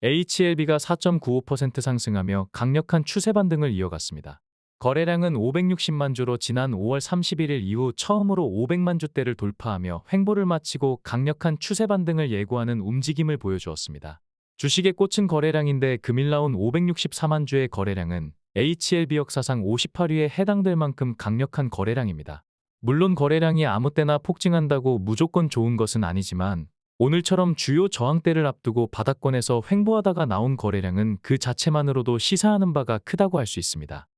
HLB가 4.95% 상승하며 강력한 추세 반등을 이어갔습니다. 거래량은 560만 주로 지난 5월 31일 이후 처음으로 500만 주대를 돌파하며 횡보를 마치고 강력한 추세 반등을 예고하는 움직임을 보여주었습니다. 주식의 꽃은 거래량인데 금일 나온 564만 주의 거래량은 HLB 역사상 58위에 해당될 만큼 강력한 거래량입니다. 물론 거래량이 아무 때나 폭증한다고 무조건 좋은 것은 아니지만 오늘처럼 주요 저항대를 앞두고 바닥권에서 횡보하다가 나온 거래량은 그 자체만으로도 시사하는 바가 크다고 할 수 있습니다.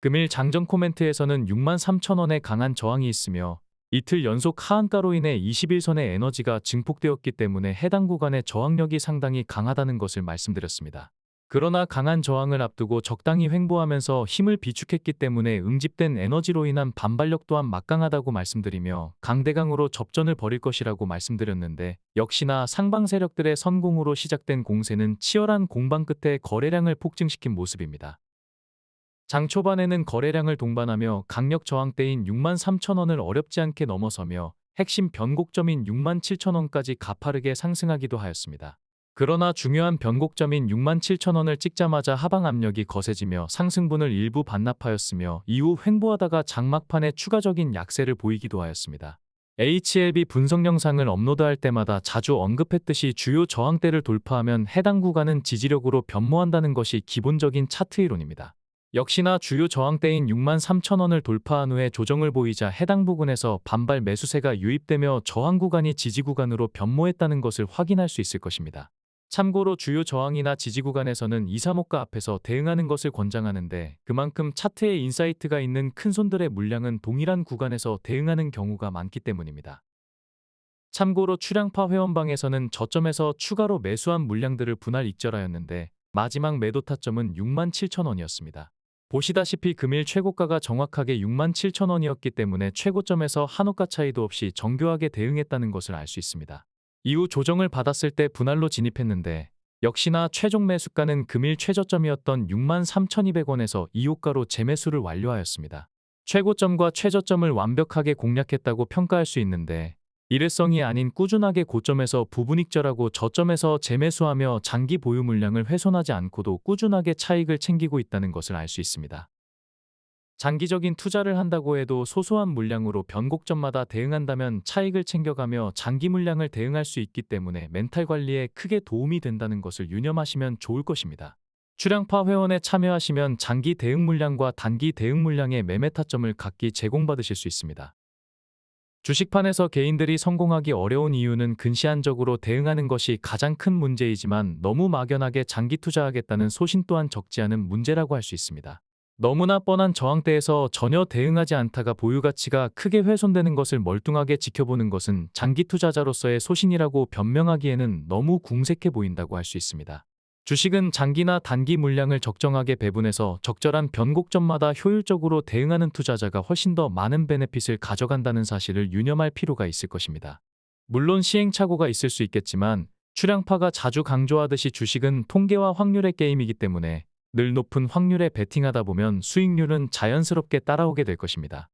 금일 장전 코멘트에서는 6만 3천 원의 강한 저항이 있으며 이틀 연속 하한가로 인해 21선의 에너지가 증폭되었기 때문에 해당 구간의 저항력이 상당히 강하다는 것을 말씀드렸습니다. 그러나 강한 저항을 앞두고 적당히 횡보하면서 힘을 비축했기 때문에 응집된 에너지로 인한 반발력 또한 막강하다고 말씀드리며 강대강으로 접전을 벌일 것이라고 말씀드렸는데 역시나 상방 세력들의 선공으로 시작된 공세는 치열한 공방 끝에 거래량을 폭증시킨 모습입니다. 장 초반에는 거래량을 동반하며 강력 저항대인 6만 3천 원을 어렵지 않게 넘어서며 핵심 변곡점인 6만 7천 원까지 가파르게 상승하기도 하였습니다. 그러나 중요한 변곡점인 6만 7천 원을 찍자마자 하방 압력이 거세지며 상승분을 일부 반납하였으며 이후 횡보하다가 장막판에 추가적인 약세를 보이기도 하였습니다. HLB 분석 영상을 업로드할 때마다 자주 언급했듯이 주요 저항대를 돌파하면 해당 구간은 지지력으로 변모한다는 것이 기본적인 차트 이론입니다. 역시나 주요 저항대인 6만 3천 원을 돌파한 후에 조정을 보이자 해당 부근에서 반발 매수세가 유입되며 저항 구간이 지지 구간으로 변모했다는 것을 확인할 수 있을 것입니다. 참고로 주요 저항이나 지지 구간에서는 2, 3호가 앞에서 대응하는 것을 권장하는데 그만큼 차트에 인사이트가 있는 큰 손들의 물량은 동일한 구간에서 대응하는 경우가 많기 때문입니다. 참고로 출량파 회원방에서는 저점에서 추가로 매수한 물량들을 분할 익절하였는데 마지막 매도 타점은 6만 7천 원이었습니다. 보시다시피 금일 최고가가 정확하게 6만 7천 원이었기 때문에 최고점에서 한호가 차이도 없이 정교하게 대응했다는 것을 알 수 있습니다. 이후 조정을 받았을 때 분할로 진입했는데 역시나 최종 매수가는 금일 최저점이었던 6만 3,200원에서 2호가로 재매수를 완료하였습니다. 최고점과 최저점을 완벽하게 공략했다고 평가할 수 있는데 일회성이 아닌 꾸준하게 고점에서 부분익절하고 저점에서 재매수하며 장기 보유 물량을 훼손하지 않고도 꾸준하게 차익을 챙기고 있다는 것을 알 수 있습니다. 장기적인 투자를 한다고 해도 소소한 물량으로 변곡점마다 대응한다면 차익을 챙겨가며 장기 물량을 대응할 수 있기 때문에 멘탈 관리에 크게 도움이 된다는 것을 유념하시면 좋을 것입니다. 출량파 회원에 참여하시면 장기 대응 물량과 단기 대응 물량의 매매 타점을 각기 제공받으실 수 있습니다. 주식판에서 개인들이 성공하기 어려운 이유는 근시안적으로 대응하는 것이 가장 큰 문제이지만 너무 막연하게 장기 투자하겠다는 소신 또한 적지 않은 문제라고 할 수 있습니다. 너무나 뻔한 저항대에서 전혀 대응하지 않다가 보유 가치가 크게 훼손되는 것을 멀뚱하게 지켜보는 것은 장기 투자자로서의 소신이라고 변명하기에는 너무 궁색해 보인다고 할 수 있습니다. 주식은 장기나 단기 물량을 적정하게 배분해서 적절한 변곡점마다 효율적으로 대응하는 투자자가 훨씬 더 많은 베네핏을 가져간다는 사실을 유념할 필요가 있을 것입니다. 물론 시행착오가 있을 수 있겠지만 출량파가 자주 강조하듯이 주식은 통계와 확률의 게임이기 때문에 늘 높은 확률에 베팅하다 보면 수익률은 자연스럽게 따라오게 될 것입니다.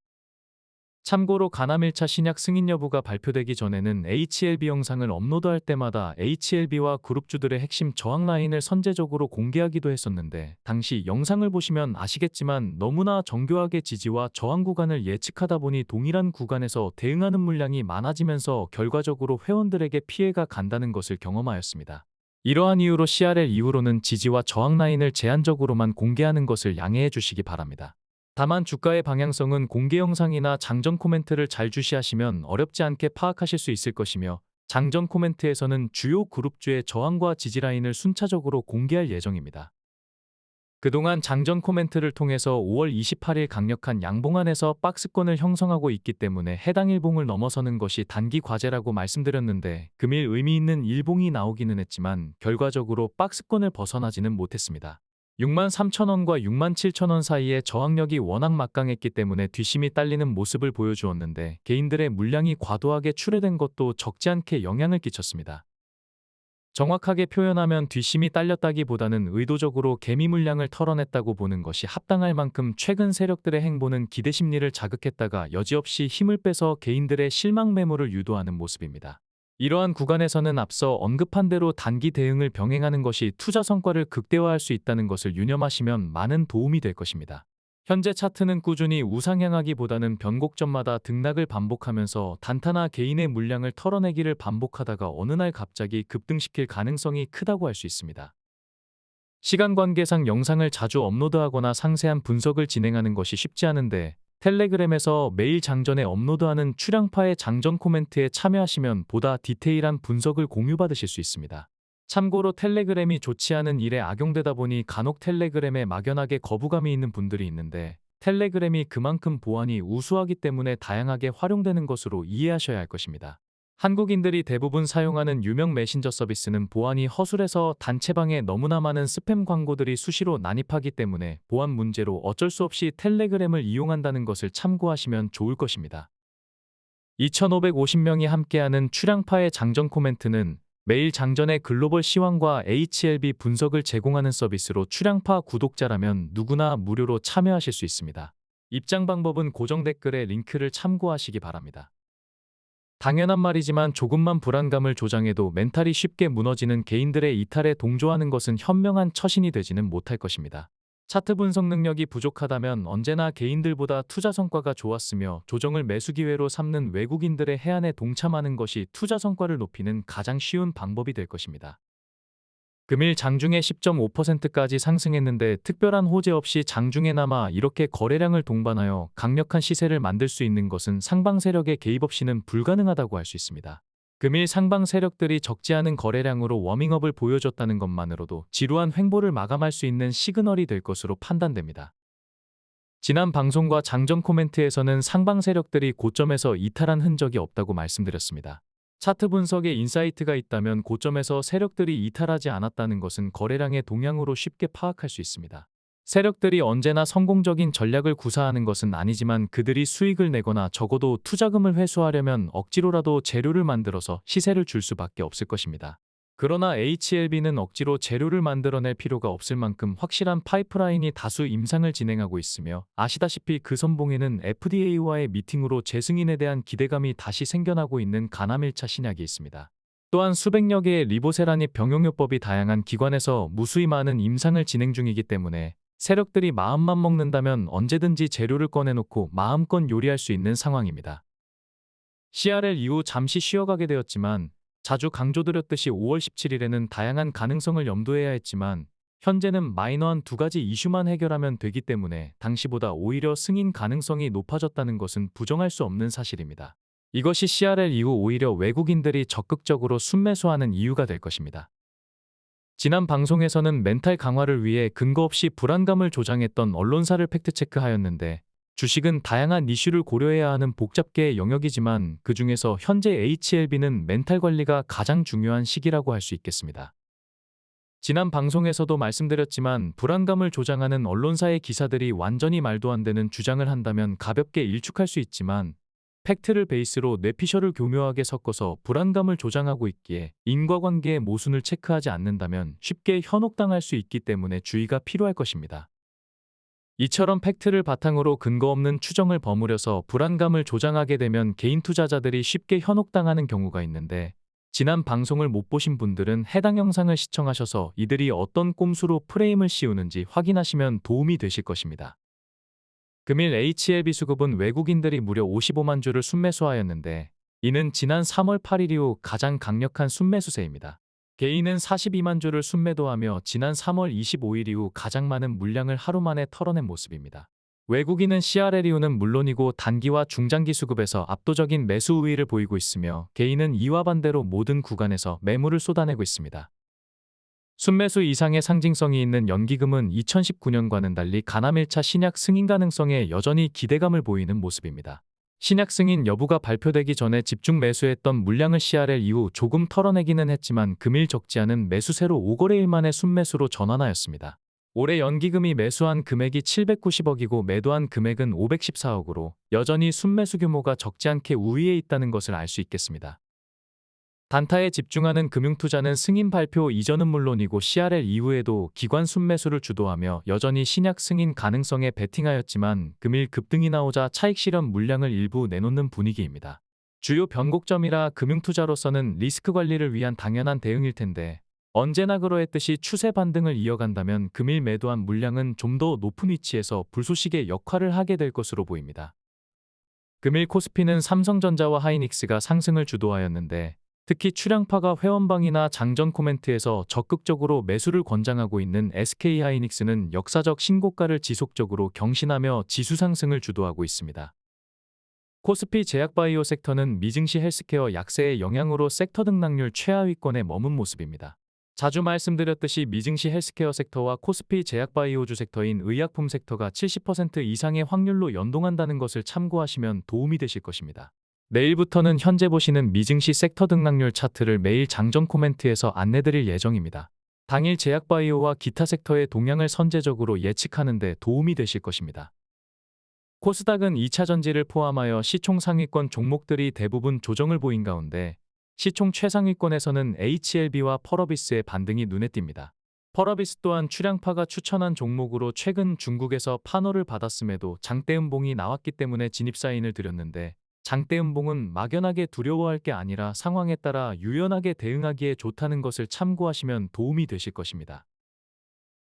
참고로 가남 1차 신약 승인 여부가 발표되기 전에는 HLB 영상을 업로드할 때마다 HLB와 그룹주들의 핵심 저항 라인을 선제적으로 공개하기도 했었는데 당시 영상을 보시면 아시겠지만 너무나 정교하게 지지와 저항 구간을 예측하다 보니 동일한 구간에서 대응하는 물량이 많아지면서 결과적으로 회원들에게 피해가 간다는 것을 경험하였습니다. 이러한 이유로 CRL 이후로는 지지와 저항 라인을 제한적으로만 공개하는 것을 양해해 주시기 바랍니다. 다만 주가의 방향성은 공개 영상이나 장전 코멘트를 잘 주시하시면 어렵지 않게 파악하실 수 있을 것이며 장전 코멘트에서는 주요 그룹주의 저항과 지지 라인을 순차적으로 공개할 예정입니다. 그동안 장전 코멘트를 통해서 5월 28일 강력한 양봉안에서 박스권을 형성하고 있기 때문에 해당 일봉을 넘어서는 것이 단기 과제라고 말씀드렸는데 금일 의미 있는 일봉이 나오기는 했지만 결과적으로 박스권을 벗어나지는 못했습니다. 6만 3천원과 6만 7천원 사이의 저항력이 워낙 막강했기 때문에 뒷심이 딸리는 모습을 보여주었는데 개인들의 물량이 과도하게 출회된 것도 적지 않게 영향을 끼쳤습니다. 정확하게 표현하면 뒷심이 딸렸다기보다는 의도적으로 개미 물량을 털어냈다고 보는 것이 합당할 만큼 최근 세력들의 행보는 기대 심리를 자극했다가 여지없이 힘을 빼서 개인들의 실망 매물을 유도하는 모습입니다. 이러한 구간에서는 앞서 언급한 대로 단기 대응을 병행하는 것이 투자 성과를 극대화할 수 있다는 것을 유념하시면 많은 도움이 될 것입니다. 현재 차트는 꾸준히 우상향하기보다는 변곡점마다 등락을 반복하면서 단타나 개인의 물량을 털어내기를 반복하다가 어느 날 갑자기 급등시킬 가능성이 크다고 할 수 있습니다. 시간 관계상 영상을 자주 업로드하거나 상세한 분석을 진행하는 것이 쉽지 않은데 텔레그램에서 매일 장전에 업로드하는 출량파의 장전 코멘트에 참여하시면 보다 디테일한 분석을 공유받으실 수 있습니다. 참고로 텔레그램이 좋지 않은 일에 악용되다 보니 간혹 텔레그램에 막연하게 거부감이 있는 분들이 있는데 텔레그램이 그만큼 보안이 우수하기 때문에 다양하게 활용되는 것으로 이해하셔야 할 것입니다. 한국인들이 대부분 사용하는 유명 메신저 서비스는 보안이 허술해서 단체방에 너무나 많은 스팸 광고들이 수시로 난입하기 때문에 보안 문제로 어쩔 수 없이 텔레그램을 이용한다는 것을 참고하시면 좋을 것입니다. 2,550명이 함께하는 출량파의 장전 코멘트는 매일 장전의 글로벌 시황과 HLB 분석을 제공하는 서비스로 출량파 구독자라면 누구나 무료로 참여하실 수 있습니다. 입장 방법은 고정 댓글에 링크를 참고하시기 바랍니다. 당연한 말이지만 조금만 불안감을 조장해도 멘탈이 쉽게 무너지는 개인들의 이탈에 동조하는 것은 현명한 처신이 되지는 못할 것입니다. 차트 분석 능력이 부족하다면 언제나 개인들보다 투자 성과가 좋았으며 조정을 매수 기회로 삼는 외국인들의 해안에 동참하는 것이 투자 성과를 높이는 가장 쉬운 방법이 될 것입니다. 금일 장중에 10.5%까지 상승했는데 특별한 호재 없이 장중에 남아 이렇게 거래량을 동반하여 강력한 시세를 만들 수 있는 것은 상방 세력의 개입 없이는 불가능하다고 할 수 있습니다. 금일 상방 세력들이 적지 않은 거래량으로 워밍업을 보여줬다는 것만으로도 지루한 횡보를 마감할 수 있는 시그널이 될 것으로 판단됩니다. 지난 방송과 장전 코멘트에서는 상방 세력들이 고점에서 이탈한 흔적이 없다고 말씀드렸습니다. 차트 분석에 인사이트가 있다면 고점에서 세력들이 이탈하지 않았다는 것은 거래량의 동향으로 쉽게 파악할 수 있습니다. 세력들이 언제나 성공적인 전략을 구사하는 것은 아니지만 그들이 수익을 내거나 적어도 투자금을 회수하려면 억지로라도 재료를 만들어서 시세를 줄 수밖에 없을 것입니다. 그러나 HLB는 억지로 재료를 만들어낼 필요가 없을 만큼 확실한 파이프라인이 다수 임상을 진행하고 있으며 아시다시피 그 선봉에는 FDA와의 미팅으로 재승인에 대한 기대감이 다시 생겨나고 있는 가남 1차 신약이 있습니다. 또한 수백여 개의 리보세라닙 병용요법이 다양한 기관에서 무수히 많은 임상을 진행 중이기 때문에 세력들이 마음만 먹는다면 언제든지 재료를 꺼내놓고 마음껏 요리할 수 있는 상황입니다. CRL 이후 잠시 쉬어가게 되었지만 자주 강조드렸듯이 5월 17일에는 다양한 가능성을 염두해야 했지만 현재는 마이너한 두 가지 이슈만 해결하면 되기 때문에 당시보다 오히려 승인 가능성이 높아졌다는 것은 부정할 수 없는 사실입니다. 이것이 CRL 이후 오히려 외국인들이 적극적으로 순매수하는 이유가 될 것입니다. 지난 방송에서는 멘탈 강화를 위해 근거 없이 불안감을 조장했던 언론사를 팩트체크하였는데 주식은 다양한 이슈를 고려해야 하는 복잡계의 영역이지만 그 중에서 현재 HLB는 멘탈 관리가 가장 중요한 시기라고 할 수 있겠습니다. 지난 방송에서도 말씀드렸지만 불안감을 조장하는 언론사의 기사들이 완전히 말도 안 되는 주장을 한다면 가볍게 일축할 수 있지만 팩트를 베이스로 뇌피셜을 교묘하게 섞어서 불안감을 조장하고 있기에 인과관계의 모순을 체크하지 않는다면 쉽게 현혹당할 수 있기 때문에 주의가 필요할 것입니다. 이처럼 팩트를 바탕으로 근거 없는 추정을 버무려서 불안감을 조장하게 되면 개인 투자자들이 쉽게 현혹당하는 경우가 있는데 지난 방송을 못 보신 분들은 해당 영상을 시청하셔서 이들이 어떤 꼼수로 프레임을 씌우는지 확인하시면 도움이 되실 것입니다. 금일 HLB 수급은 외국인들이 무려 55만 주를 순매수하였는데 이는 지난 3월 8일 이후 가장 강력한 순매수세입니다. 개인은 42만 주를 순매도하며 지난 3월 25일 이후 가장 많은 물량을 하루 만에 털어낸 모습입니다. 외국인은 CRL 이후는 물론이고 단기와 중장기 수급에서 압도적인 매수 우위를 보이고 있으며 개인은 이와 반대로 모든 구간에서 매물을 쏟아내고 있습니다. 순매수 이상의 상징성이 있는 연기금은 2019년과는 달리 가남 1차 신약 승인 가능성에 여전히 기대감을 보이는 모습입니다. 신약 승인 여부가 발표되기 전에 집중 매수했던 물량을 CRL 이후 조금 털어내기는 했지만 금일 적지 않은 매수세로 5거래일 만에 순매수로 전환하였습니다. 올해 연기금이 매수한 금액이 790억이고 매도한 금액은 514억으로 여전히 순매수 규모가 적지 않게 우위에 있다는 것을 알 수 있겠습니다. 단타에 집중하는 금융투자는 승인 발표 이전은 물론이고 CRL 이후에도 기관 순매수를 주도하며 여전히 신약 승인 가능성에 베팅하였지만 금일 급등이 나오자 차익 실현 물량을 일부 내놓는 분위기입니다. 주요 변곡점이라 금융투자로서는 리스크 관리를 위한 당연한 대응일 텐데 언제나 그러했듯이 추세 반등을 이어간다면 금일 매도한 물량은 좀 더 높은 위치에서 불쏘시개 역할을 하게 될 것으로 보입니다. 금일 코스피는 삼성전자와 하이닉스가 상승을 주도하였는데 특히 출량파가 회원방이나 장전 코멘트에서 적극적으로 매수를 권장하고 있는 SK 하이닉스는 역사적 신고가를 지속적으로 경신하며 지수 상승을 주도하고 있습니다. 코스피 제약바이오 섹터는 미증시 헬스케어 약세의 영향으로 섹터 등락률 최하위권에 머문 모습입니다. 자주 말씀드렸듯이 미증시 헬스케어 섹터와 코스피 제약바이오주 섹터인 의약품 섹터가 70% 이상의 확률로 연동한다는 것을 참고하시면 도움이 되실 것입니다. 내일부터는 현재 보시는 미증시 섹터 등락률 차트를 매일 장전 코멘트에서 안내드릴 예정입니다. 당일 제약바이오와 기타 섹터의 동향을 선제적으로 예측하는 데 도움이 되실 것입니다. 코스닥은 2차 전지를 포함하여 시총 상위권 종목들이 대부분 조정을 보인 가운데 시총 최상위권에서는 HLB와 펄어비스의 반등이 눈에 띕니다. 펄어비스 또한 출량파가 추천한 종목으로 최근 중국에서 판호를 받았음에도 장대음봉이 나왔기 때문에 진입 사인을 드렸는데 장대음봉은 막연하게 두려워할 게 아니라 상황에 따라 유연하게 대응하기에 좋다는 것을 참고하시면 도움이 되실 것입니다.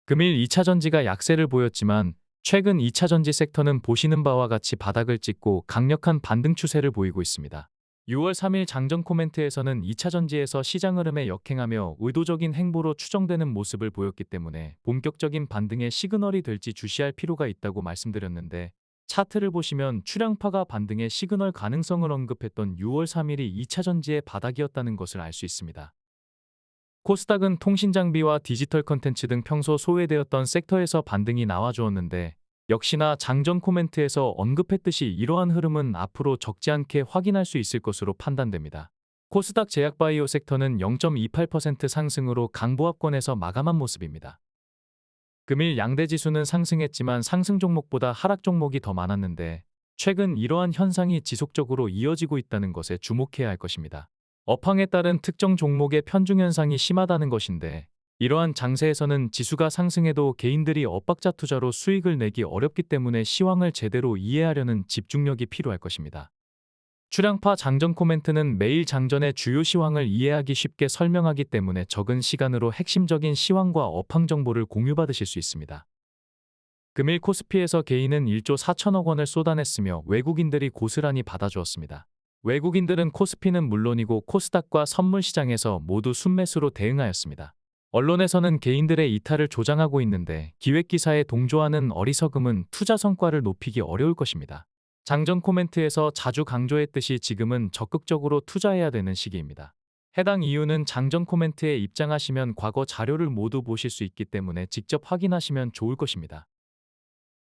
금일 2차 전지가 약세를 보였지만 최근 2차 전지 섹터는 보시는 바와 같이 바닥을 찍고 강력한 반등 추세를 보이고 있습니다. 6월 3일 장전 코멘트에서는 2차 전지에서 시장 흐름에 역행하며 의도적인 행보로 추정되는 모습을 보였기 때문에 본격적인 반등의 시그널이 될지 주시할 필요가 있다고 말씀드렸는데 차트를 보시면 출량파가 반등의 시그널 가능성을 언급했던 6월 3일이 2차 전지의 바닥이었다는 것을 알 수 있습니다. 코스닥은 통신장비와 디지털 컨텐츠 등 평소 소외되었던 섹터에서 반등이 나와주었는데 역시나 장전 코멘트에서 언급했듯이 이러한 흐름은 앞으로 적지 않게 확인할 수 있을 것으로 판단됩니다. 코스닥 제약바이오 섹터는 0.28% 상승으로 강보합권에서 마감한 모습입니다. 금일 양대 지수는 상승했지만 상승 종목보다 하락 종목이 더 많았는데 최근 이러한 현상이 지속적으로 이어지고 있다는 것에 주목해야 할 것입니다. 업황에 따른 특정 종목의 편중 현상이 심하다는 것인데 이러한 장세에서는 지수가 상승해도 개인들이 엇박자 투자로 수익을 내기 어렵기 때문에 시황을 제대로 이해하려는 집중력이 필요할 것입니다. 출량파 장전 코멘트는 매일 장전의 주요 시황을 이해하기 쉽게 설명하기 때문에 적은 시간으로 핵심적인 시황과 업황 정보를 공유받으실 수 있습니다. 금일 코스피에서 개인은 1조 4천억 원을 쏟아냈으며 외국인들이 고스란히 받아주었습니다. 외국인들은 코스피는 물론이고 코스닥과 선물 시장에서 모두 순매수로 대응하였습니다. 언론에서는 개인들의 이탈을 조장하고 있는데 기획기사에 동조하는 어리석음은 투자 성과를 높이기 어려울 것입니다. 장전 코멘트에서 자주 강조했듯이 지금은 적극적으로 투자해야 되는 시기입니다. 해당 이유는 장전 코멘트에 입장하시면 과거 자료를 모두 보실 수 있기 때문에 직접 확인하시면 좋을 것입니다.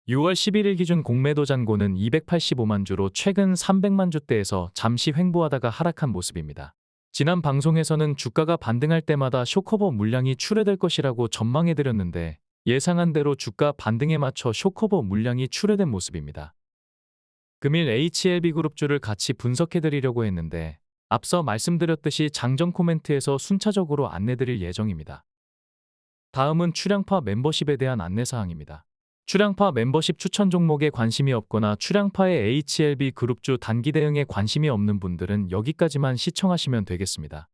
6월 11일 기준 공매도 잔고는 285만 주로 최근 300만 주대에서 잠시 횡보하다가 하락한 모습입니다. 지난 방송에서는 주가가 반등할 때마다 쇼커버 물량이 출회될 것이라고 전망해드렸는데 예상한 대로 주가 반등에 맞춰 쇼커버 물량이 출회된 모습입니다. 금일 HLB그룹주를 같이 분석해드리려고 했는데 앞서 말씀드렸듯이 장전 코멘트에서 순차적으로 안내드릴 예정입니다. 다음은 출량파 멤버십에 대한 안내사항입니다. 출량파 멤버십 추천 종목에 관심이 없거나 출량파의 HLB 그룹주 단기 대응에 관심이 없는 분들은 여기까지만 시청하시면 되겠습니다.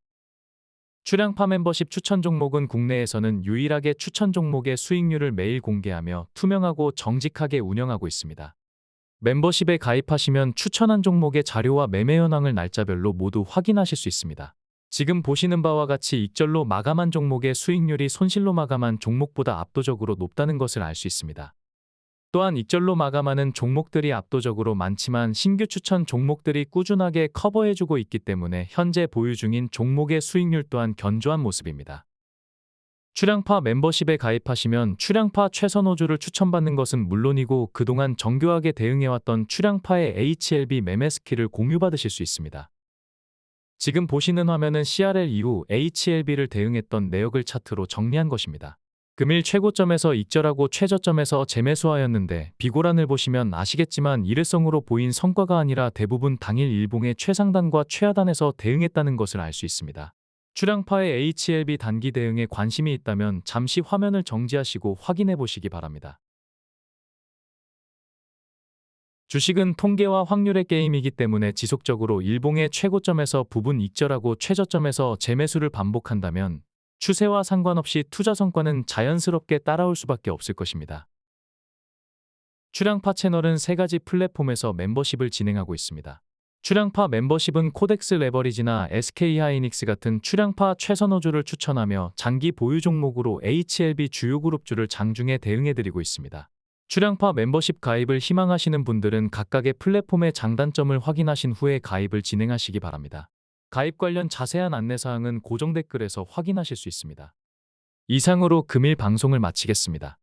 출량파 멤버십 추천 종목은 국내에서는 유일하게 추천 종목의 수익률을 매일 공개하며 투명하고 정직하게 운영하고 있습니다. 멤버십에 가입하시면 추천한 종목의 자료와 매매 현황을 날짜별로 모두 확인하실 수 있습니다. 지금 보시는 바와 같이 익절로 마감한 종목의 수익률이 손실로 마감한 종목보다 압도적으로 높다는 것을 알 수 있습니다. 또한 익절로 마감하는 종목들이 압도적으로 많지만 신규 추천 종목들이 꾸준하게 커버해주고 있기 때문에 현재 보유 중인 종목의 수익률 또한 견조한 모습입니다. 출량파 멤버십에 가입하시면 출량파 최선호주를 추천받는 것은 물론이고 그동안 정교하게 대응해왔던 출량파의 HLB 매매 스킬을 공유받으실 수 있습니다. 지금 보시는 화면은 CRL 이후 HLB를 대응했던 내역을 차트로 정리한 것입니다. 금일 최고점에서 익절하고 최저점에서 재매수하였는데 비고란을 보시면 아시겠지만 일회성으로 보인 성과가 아니라 대부분 당일 일봉의 최상단과 최하단에서 대응했다는 것을 알 수 있습니다. 출량파의 HLB 단기 대응에 관심이 있다면 잠시 화면을 정지하시고 확인해 보시기 바랍니다. 주식은 통계와 확률의 게임이기 때문에 지속적으로 일봉의 최고점에서 부분 익절하고 최저점에서 재매수를 반복한다면 추세와 상관없이 투자 성과는 자연스럽게 따라올 수밖에 없을 것입니다. 출양파 채널은 세 가지 플랫폼에서 멤버십을 진행하고 있습니다. 출양파 멤버십은 코덱스 레버리지나 SK하이닉스 같은 출양파 최선호주를 추천하며 장기 보유 종목으로 HLB 주요 그룹주를 장중에 대응해드리고 있습니다. 출양파 멤버십 가입을 희망하시는 분들은 각각의 플랫폼의 장단점을 확인하신 후에 가입을 진행하시기 바랍니다. 가입 관련 자세한 안내사항은 고정 댓글에서 확인하실 수 있습니다. 이상으로 금일 방송을 마치겠습니다.